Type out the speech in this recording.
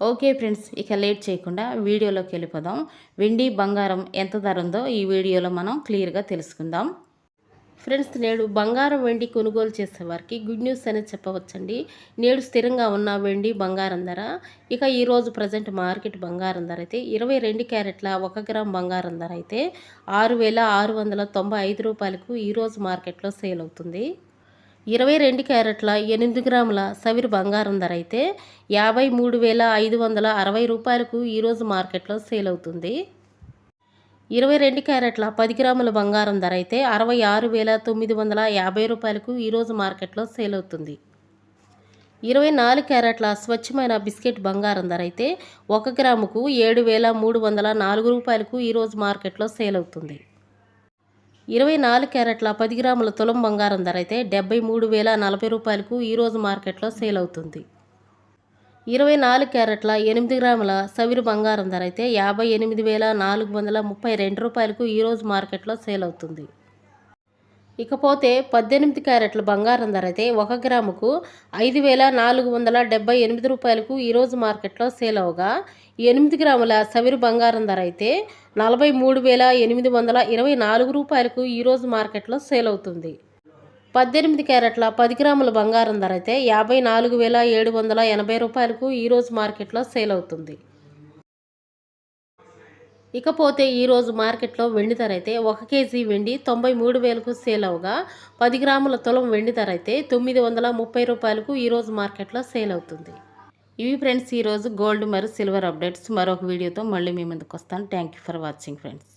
Okay friends ఇక late చేయకుండా వీడియోలోకి వెళ్ళిపోదాం. వెండి బంగారం ఎంత ధర ఉందో ఈ వీడియోలో మనం క్లియర్గా తెలుసుకుందాం. ఫ్రెండ్స్ నేడు బంగారం వెండి కొనుగోలు చేసే వారికి గుడ్ న్యూస్ అనేది చెప్పవచ్చండి. నేడు స్థిరంగా ఉన్న వెండి బంగారం ధర ఇక ఈరోజు ప్రజెంట్ మార్కెట్ బంగారం ధర అయితే ఇరవై రెండు క్యారెట్ల ఒక గ్రామ్ బంగారం ధర అయితే ఆరు వేల ఆరు వందల తొంభై ఐదు రూపాయలకు ఈరోజు మార్కెట్లో సేల్ అవుతుంది. ఇరవై రెండు క్యారెట్ల ఎనిమిది గ్రాముల సవిరి బంగారం ధర అయితే యాభై మూడు వేల ఐదు వందల అరవై రూపాయలకు ఈరోజు మార్కెట్లో సేల్ అవుతుంది. ఇరవై రెండు క్యారెట్ల పది గ్రాముల బంగారం ధర అయితే అరవై ఆరు వేల తొమ్మిది వందల యాభై రూపాయలకు ఈరోజు మార్కెట్లో సేల్ అవుతుంది. ఇరవై నాలుగు క్యారెట్ల స్వచ్ఛమైన బిస్కెట్ బంగారం ధర అయితే ఒక గ్రాముకు ఏడు వేల మూడు వందల నాలుగు రూపాయలకు ఈరోజు మార్కెట్లో సేల్ అవుతుంది. ఇరవై నాలుగు క్యారెట్ల పది గ్రాముల తులం బంగారం ధర అయితే డెబ్బై మూడు వేల నలభై రూపాయలకు ఈరోజు మార్కెట్లో సేల్ అవుతుంది. ఇరవై నాలుగు క్యారెట్ల ఎనిమిది గ్రాముల సవిరు బంగారం ధర అయితే యాభై ఎనిమిది వేల నాలుగు వందల ముప్పై రెండు రూపాయలకు ఈరోజు మార్కెట్లో సేల్ అవుతుంది. ఇకపోతే పద్దెనిమిది క్యారెట్ల బంగారం ధర అయితే ఒక గ్రాముకు ఐదు వేల నాలుగు వందల డెబ్బై ఎనిమిది రూపాయలకు ఈరోజు మార్కెట్లో సేల్ అవగా ఎనిమిది గ్రాముల సవిరు బంగారం ధర అయితే నలభై మూడు వేల ఎనిమిది వందల ఇరవై నాలుగు రూపాయలకు ఈరోజు మార్కెట్లో సేల్ అవుతుంది. పద్దెనిమిది క్యారెట్ల పది గ్రాముల బంగారం ధర అయితే యాభై నాలుగు వేల ఏడు వందల ఎనభై రూపాయలకు ఈరోజు మార్కెట్లో సేల్ అవుతుంది. ఇకపోతే ఈరోజు మార్కెట్లో వెండి ధర అయితే ఒక కేజీ వెండి తొంభై మూడు వేలకు సేల్ అవగా పది గ్రాముల తులం వెండి ధర అయితే తొమ్మిది వందల ముప్పై రూపాయలకు ఈరోజు మార్కెట్లో సేల్ అవుతుంది. ఇవి ఫ్రెండ్స్ ఈరోజు గోల్డ్ మరియు సిల్వర్ అప్డేట్స్. మరొక వీడియోతో మళ్ళీ మీ ముందుకు వస్తాను. Thank you for watching friends